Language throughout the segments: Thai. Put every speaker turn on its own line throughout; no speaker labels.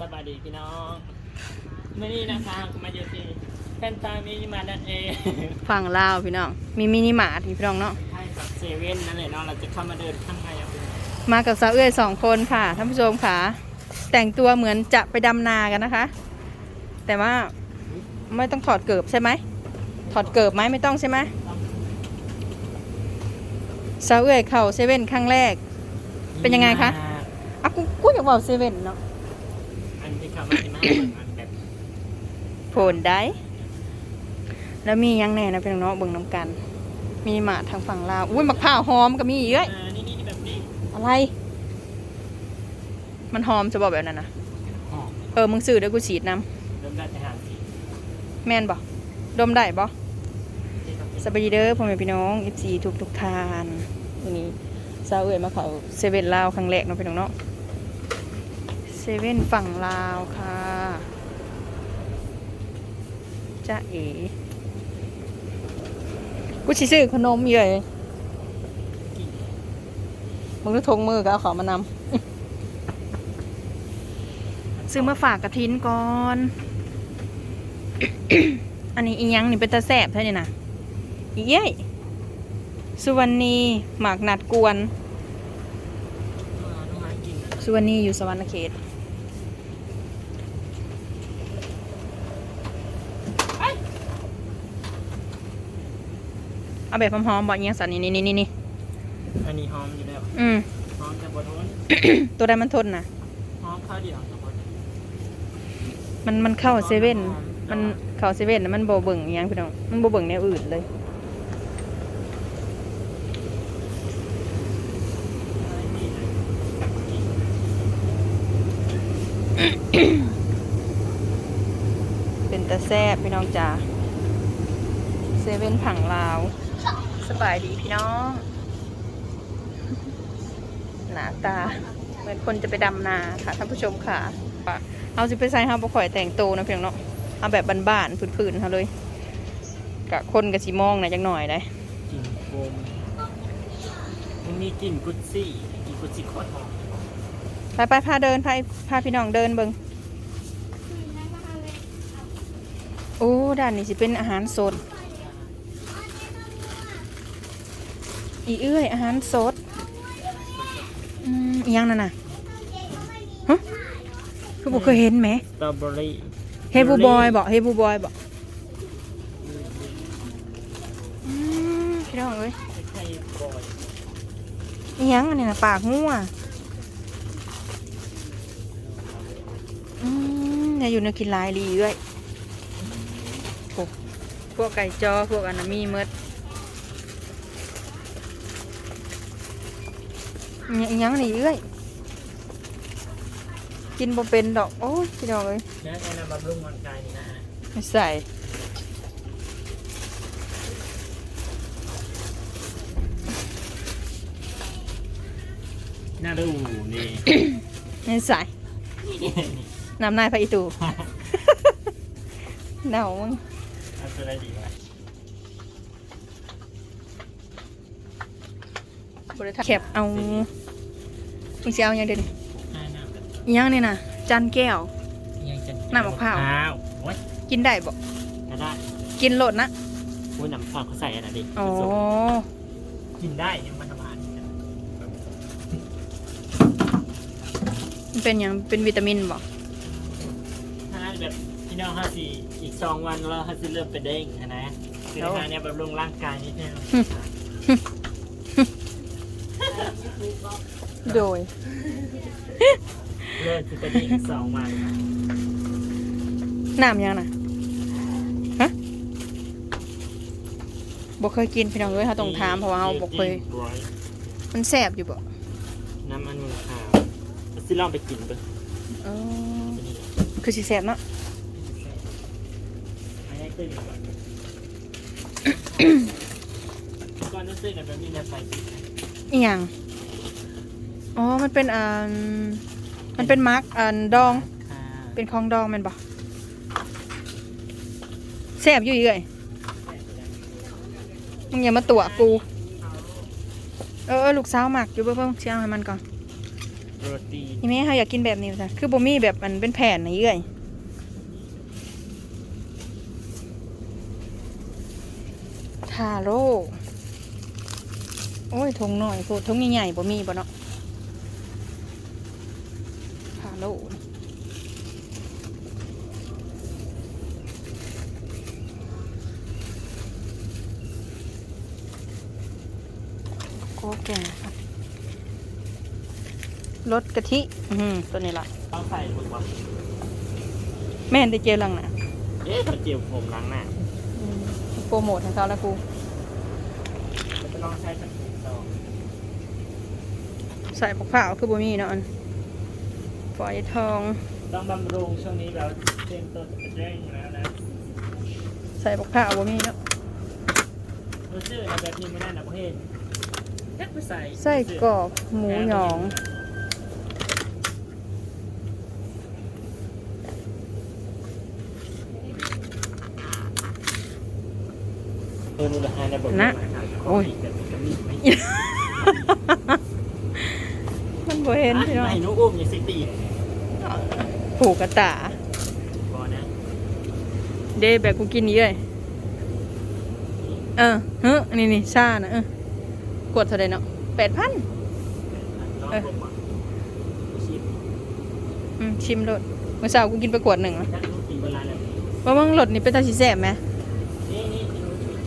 สบายดีพี่น้องมื่อนี้นะคะมาอยู่ที่แฟนตามีมาดันเอง
ฝั่งลาวพี่น้อง มีมินิมาร์ทพี่น้องเนาะ
ให้กับเซเว่นนั่นแหละเนาะเราจะเข้ามาเดินข้างในเอาเป็น
มากับสาวเอื้อยสองคนค่ะท่านผู้ชมค่ะ แต่งตัวเหมือนจะไปดำนากันนะคะ แต่ว่าไม่ต้องถอดเกิบใช่ไหมถอดเกิบไหมไม่ต้องใช่ไหมสาวเอื้อยเข่าเซเว่นครั้งแรก เป็นยังไงคะอะกูกูอยากบอกเซเว่นเนาะ
อันที่เข้ามาที่มาอันแบบ
โผลได้ แล้วมียังแน่นะพี่น้องๆเบิ่งน้ำกัน มีหมาทางฝั่งลาวอุ้ยมะพร้าวหอมก็มีอีกเอ้ย
อ่านี่นี่นี่แบบนี้
อะไร มันหอมจะบอกแบบนั้นนะ
อ๋อ
เออมึงซื้อเดี๋ยวกูฉีดน้
เริ่มได้แต่หาสีำ
แม่นบ่ดมได้บ่
ที่ต้องเป็น
สบายดีเด้อพ่อแม่พี่น้องอีซีทุกทุกๆทานวันนี้สาวเอ๋ยมาเขาเซเว่นลาวครั้งแรกเนาะพี่น้องเนาะ เซเว่นฝั่งลาวค่ะจ้าเอ๋กูสิซื้อขนมอยู่เลยมึงก็ทงมือก็เอาของมานำซื้อมาฝากกระทินก่อน อันนี้อีหยังนี่เป็นตาแสบเท่านี้นะอีเย้ยสุวรรณีหมากนัดกวน สุวรรณีอยู่สวรรณเขต เอาแบบหอมๆบอกยังสันนี่นี่นี่นี่
อันนี้หอมอยู่แล้ว
อืม
หอมแต่บนนู้น
ตัวใดมันทนนะ
หอมข้าวเดียวกับบน
มันมันเข้าเซเว่นมันเข้าเซเว่นแล้วมันโบเบิ่งอิหยังพี่น้องมันโบเบิ่งแนวอื่นเลยเป็นตาแซบพี่น้องจ๋าเซเว่นผังลาว สบายดีพี่น้อง หน้าตา เหมือนคนจะไปดำนาค่ะท่านผู้ชมค่ะ เอาสิไปใส่ห้าบ่ข่อยแต่งโตวนะพี่น้องเนาะเอาแบบบ้านๆพื้นๆเขาเลยกะคนกับสีมองหนะจังหน่อยได้
กลิ่นโฟมมันมีกลิ่นกุชซี่กลิ่นกุชซี่โคตรหอม
ไปไปพาเดินพาพาพี่น้องเดินเบิงโอ้ด้านนี้สิเป็นอาหารสด อีเอื้อยอาหารสดอืมอิหยังนั่นน่ะฮะคือบอกเคยเห็นไหม
สตรอเบอรี่
เฮบูบอยบอกเฮบูบอยบอกอืมพี่น้องเอ้ย
ไม่ใช่บอย
อิหยังอันนี้นะปากงัวอืมเนี่ยอยู่ในกินหลายลีด้วยโอ้พวกไก่จอพวกอันนั้นมีเมดอิห ยังอิหยังนี่เอ้ยกินบ่เป็นดอก โอ้ยพี่น้องเอ้ย
นะแนะนำบำรุงร่างกายนี่นะ
ไม่ใส่
น่าดูนี่
ไม่ใส่น้ำนายพระอิตู เน่ามึง
เอาตัวอะไรดีวะ
บริษัทแคบเอามึงสิเอาอย่างเด่น
อ่าน้ำกัน
อิหยังนี่นะจันแก้ว
ยังจะ
น้ำมะพร้าว
อ้าว โอ้ย
กินได้บ่
ก็ได้
กินโหลดนะ
โอ้ยน้ำมะพร้าวเขาใส่อะไรดิ
อ๋อ
กินได้ยังมันทำอาหาร
มันเป็นอย่างเป็นวิตามินบ่
ถ้าแบบพี่น้องห้าสี่อีกสองวันเราห้าสิเริ่มไปเด้งอะนะคืออาหารเนี่ยบำรุงร่างกายนิดนึง
โดย
เริ่มคือไปเด้งอีกสองวัน
น้ำยังนะฮะบ่เคยกินพี่น้องเอ้ยเขาต้องถามเพราะว่าเขาบ่เคยมันแสบอยู่บ่
น้ำมันมือขาวซิลองไปกินเบิ่ง
อ๋อคือสิแสบเนาะ
อันนี้คือก่อนก่อนต้องซื้อกันแบบนี้นะใส่กินนะ
อีหยัง อ๋อ มันเป็นอันมันเป็นมาร์กอันดอง
ค่ะ
เป็นของดองแมันบ่แสบอยู่อีกเลยมึงอย่ามาตัวกู เออเออลูกสาวหมักอยู่เบิ่งเบิ่งเชียงให้มันก่อน
โรตี
นี่แม่เฮาอยากกินแบบนี้จ้ะคือบ่มีแบบมันเป็นแผ่นนะเอ้ยทาโร่โอ้ยทงหน่อยโพดทงใหญ่ๆบ่มีบ่เนาะ ทาโร่โกแก่ค่ะรสกะทิ อือหือตัวนี้ล่ะ
ต้องใส่หมึกวะ
แม่นได้เจอลังนะ
เอ๊ะมันเจียวผมล้างหน้า
โปรโมทให้เขาแล้วกู
จะไปลองใช้สักนิดสอง
ใส่ผักผ้าวคือบ่มีเนาะอัน ฝอยทอง
ต้องบำรุงช่วงนี้แล้วเตรียมตัวจะไปเร่งแล้วนะ
ใส่ผักผ้าวบ่มีเนาะ
รู้สึกนะแบบนี้ไม่ได้นะประเทศยักไปใส่
ไส้กรอกหมูหยอง
เออนูราคาในบท
นะ
โอ้ยแบบนี้ก็มีไหม
มันบ่เห็นพี่น้อง
ไม่นุอุ้มอย่าสิตี
ผูกกระตา
พอนะ
เดแบบกูกินนี้เลยเออเฮ้อนี่นี่ชานะเออกดเท่าไดเนาะแปดพัน
น้อง
เออ
ผมอะชิม
อืมชิมโลดเมื่อเช้ากูกินไปขวดหนึ่งอะ
ถ้าลูกกินเวลาแบบนี้
ว่ามึงรสนี่เป็นตาชิแซ่บไหม
นี่นี่ที่รู้จุด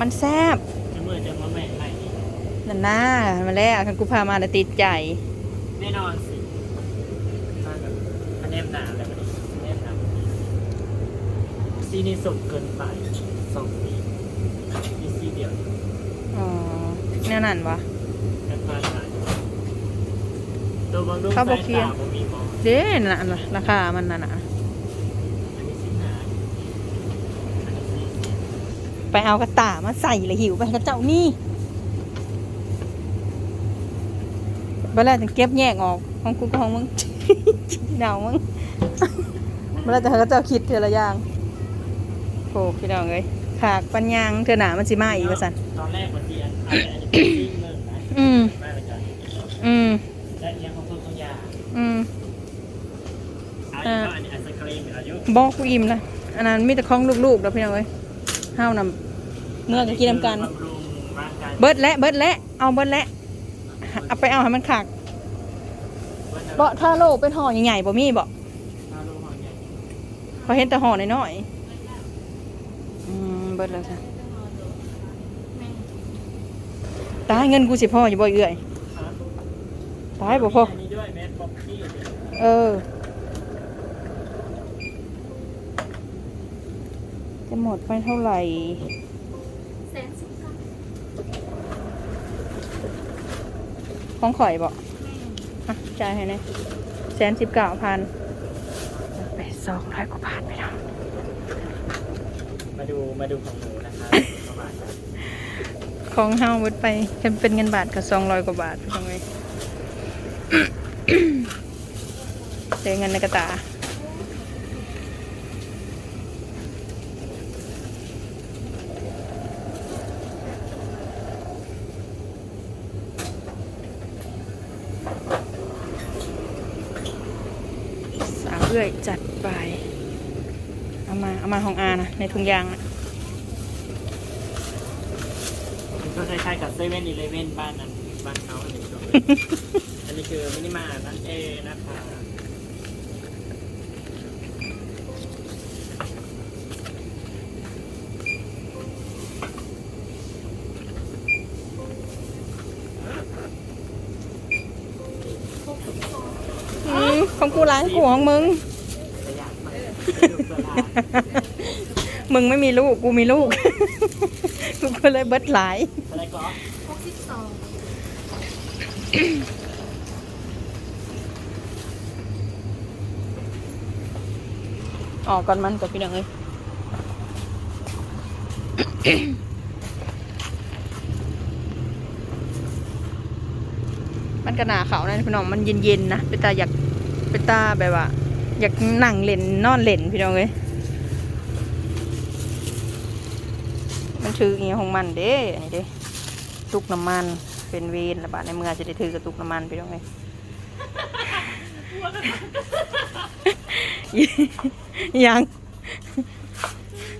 มันแซ่บ
จะเมื่อจะมาแม่ใหม่ นี่
นั่นน่ามาแล้วคันกูพามาแล้วติดใจ
แน่นอนสิถ้าแบบคะแนนหนาอะไรแบบนี้คะแนนหนาซีนี่สุกเกินไปสองปีมีซีเดียว
อ๋อแน่นั่นวะ
แค่พลาดหลายตัวบางลูก
เขาบอกเคลียร์
สาตาบ่มีหมอ
เด้น่ะน่ะราคามันน่ะนะ
อันนี้สิบห้าอันนี้สี่สิบ
ไปเอากระตามาใส่เลยหิวไปกระเจ้านี่ เวลาจะเก็บแยกออกของกูกับของมึงเดามึงเวลาจะให้กระเจ้าคิดเทอละอย่างโอ้พี่น้องเอ้ยขากปัญญางเธอหนามันสิมาอีกว่าสัน
ตอนแรกบางทีอันอาจจะเป็นซีเงินนะ
อืม
แม่เลยจ้ะ
อืม
และยังของคนของยา
อืม
อายุก็อันนี้ไอศครีมอายุ
บอกกูอิ่มละอันนั้นมีแต่ของลูกๆแล้วพี่น้องเอ้ยห้าวนำเมื่อก็กินนำกัน
บำรุงร่างกาย
เบิดและเบิดและเอาเบิดและ เอาไปเอาให้มันขากเบาะท่าโลเป็นห่อใหญ่ๆบ่มีบ่
ถ้าลูกของใหญ่
เขาเห็นแต่ห่อน้อยๆอืมเบิดแล้วจ้ะตายเงินกูสิพ่ออยู่บ่เอื่อย
ครับ
ตายบ่พ่อ
อันนี้ด้วยแมสป๊อกกี้
เออจะหมดไปเท่าไหร่
แสนสิบเก้า
ของข่อยบ่อะจ่ายให้แน่แสนสิบเก้าพันไปสองร้อยกว่าบาทไปแล้ว
มาดูมาดูของหนูนะครับประมาณนั้น
ของเฮาเบิดไปเป็นเป็นเงินบาทก็สองร้อยกว่าบาทไปทำไงเสียเงินในกระตา สาวเอื้อยจัดไปเอามาเอามาของอานะ ในถุงยางนะ
มันก็คล้ายๆกับเซเว่นอีเลเว่นบ้านนั้นบ้านเขาอันนี้ก็อันนี้คือมินิมาร์ทนั่นเองนะคะ
อืมของกูร้านกูของมึง
ประหยัด มากดูตลาด
มึงไม่มีลูก กูมีลูก กูก็เลยเบิดหลาย
อะไรก็
หกสิบสอง
ออกก่อนมันกับพี่น้องเลยมันก็หนาเขาวนะพี่น้องมันเย็นๆนะเป็นตาอยากเป็นตาแบบว่า อยากนั่งเล่นนอนเล่นพี่น้องเลยมันถืออย่างของมันเด้อันนี้เด้ตุกน้ำมันเป็นเวรระบาดในเมืองจะได้ถือกระตุกน้ำมันไปตรงไหนยัง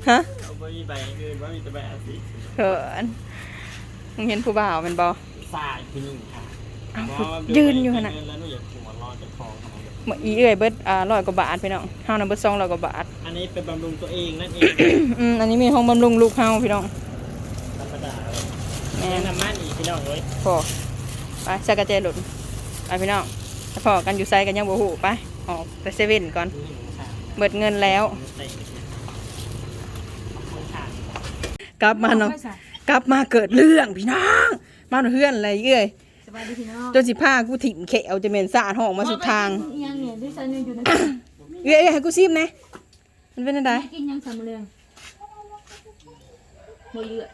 ฮะ
เอาไม่มีใบอื่นว่ามีแต่ใบอาซิ
เขินมึงเห็นผู้บ่าวแมันบอ
สายคือหนึ่งค่ะ
อ้าว
เพราะว่า
ยืนอยู่ขนาด
เงิแล้วหนูอยากหัวรอดจากคอง ของมัน
อีเอ้ยเบิดอ่าร้อยกว่าบาทไปน้องเฮานะเบิดสองร้อยกว่าบาท
อันนี้เป็นบำรุงตัวเองนั่นเอง
อืมอันนี้มีห้องบำรุงลูกเฮาพี่น้อง
ธรรมดาเลย
แม่
แนะ
น
นำมันอีกพี่น้องเว้ย
พอไปสกระเจหลุนไปพี่น้องถ้าพอกันอยู่ไซกันยังบ่หูไปออกไปเซเว่นก่อน
ดูหนูค่ะ
เบิดเงินแล้ว
เตะคนขาด
กลับมาเนาะกลับมาเกิดเรื่องพี่น้องมาหนูเพื่อนอะไรเอ้ย
สบายดีพี่น้อง
จนสิพากูถิ่มเขวจะเมนสาดห้องมาสุดทาง
ยังเนี่ยด้วยใจเนี่ยอยู่ใน
เอ้ยเอ้ยให้กูซิมนะมันเป็นอะไร
กินยังสำเร็จโมเลือด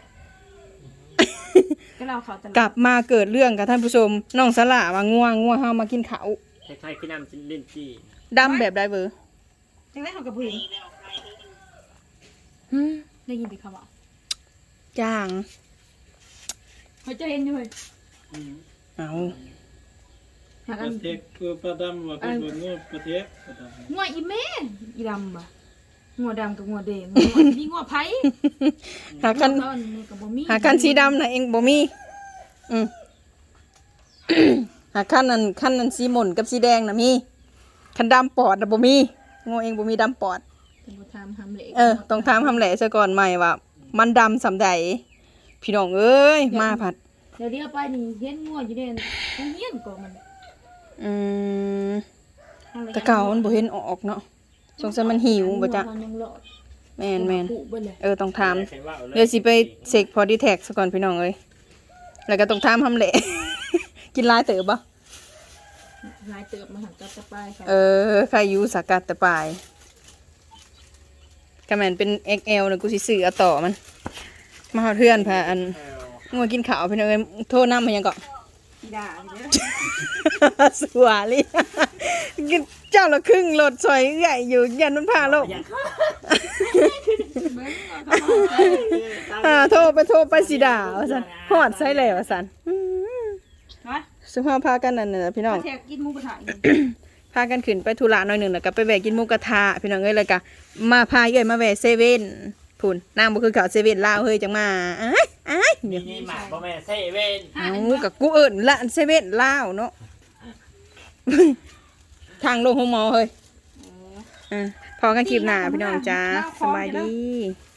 ก็เราเขาตลอด
กลับมาเกิดเรื่องกับท่านผู้ชมน้องสละมาง่วงง่วงเฮามากินข้าว
คล้ายๆกินน้ำจิ้มลิ้นจี่
ดำแบบใดเบอร์
ยังได้เขากับผู้หญิง
หืม
ได้ยินแต่เขาบอก
จ้าง
เขาจะเห็นอยู่เลย
เอา
หา
ป
กัน
ระเทศคือประดำว่าคืองูประเทศประดำ
งัวอีแม่อีดำบ่ะงัวดำกับงัวแดงงัวนี่งัวไผ่
หากัน
งัวเขานี่กับบ่มี
หากันสีดำนะเองบ่มีอืม หาคันนั้นคันนั้นสีหม่นกับสีแดงนะมีคันดำปอดนะบ่มีโง่เองบ่มีดำปอด
เป็นบ่ทำทำเหล็ก
เออต้องถามคำแหล่ซะก่อนใหม่ว่า มันดำสำใดพี่น้องเอ้ยมาผัด
เดี๋ยวเดี๋ยวไปนี่เห็นงัวอยู่เด่นต้องเฮียนก่อนมัน
อืมแตะเก่ามันบ่เห็นออกเนาะสงสัยมันหิวบ่จ๊ะ
มันยังหลอด
แม่นแม่น
ปุเบิดเลย
เออต้องถาม
ใครว่าอาล
เดี๋ยวสิไปเสกพอดีแท็กซะก่อนพี่น้องเอ้ยแล้วก็ต้องถามคำแหล่กินหลายเต๋อบ่
ลายเติบมาหันกับตะปายค่ะ
เออใครอยู่สากัดแต่ปลายก็แม่นเป็น XL นะกูสิซื้อเอาต่อมัน มาหาเพื่อนพาอัน
แอล
งัวกินข้าวพี่น้องเอ้ยโทษน้ำมันยังเกาะ
อีด่าเด้อ
สวาลิกินเจ้าละครึ่งรถซอยใหญ่อยู่ยันมันพาโลก
อย่างข้า
อ่าโทรไปโทรไปสิด่าว่าสันหอดใส่แล้วว่าสันอื้อ
ฮะ
สุภาพพากันนั่นน่ะพี่น้อง
แทกกินหมูกระทะอีก
พากันขึ้นไปธุระหน่อยหนึ่งแล้วก็ไปแวะกินหมูกระทะพี่น้องเอ้ยเลยก็มาพาเอ้ยมาแวะเซเว่นพูนนางบ่คือเขาเซเว่นลาวเฮ้ยจังมาอ้ายอ้าย
มี
เดี๋ยว
นี่หมาพ่อแม่เซเว่น
เอากับกูเอิ้นละเซเว่นลาวเนาะ ทางลงห้องหมอเฮ้ยอ่าพอกันคลิปหน้าพี่น้องจ้าสบายดี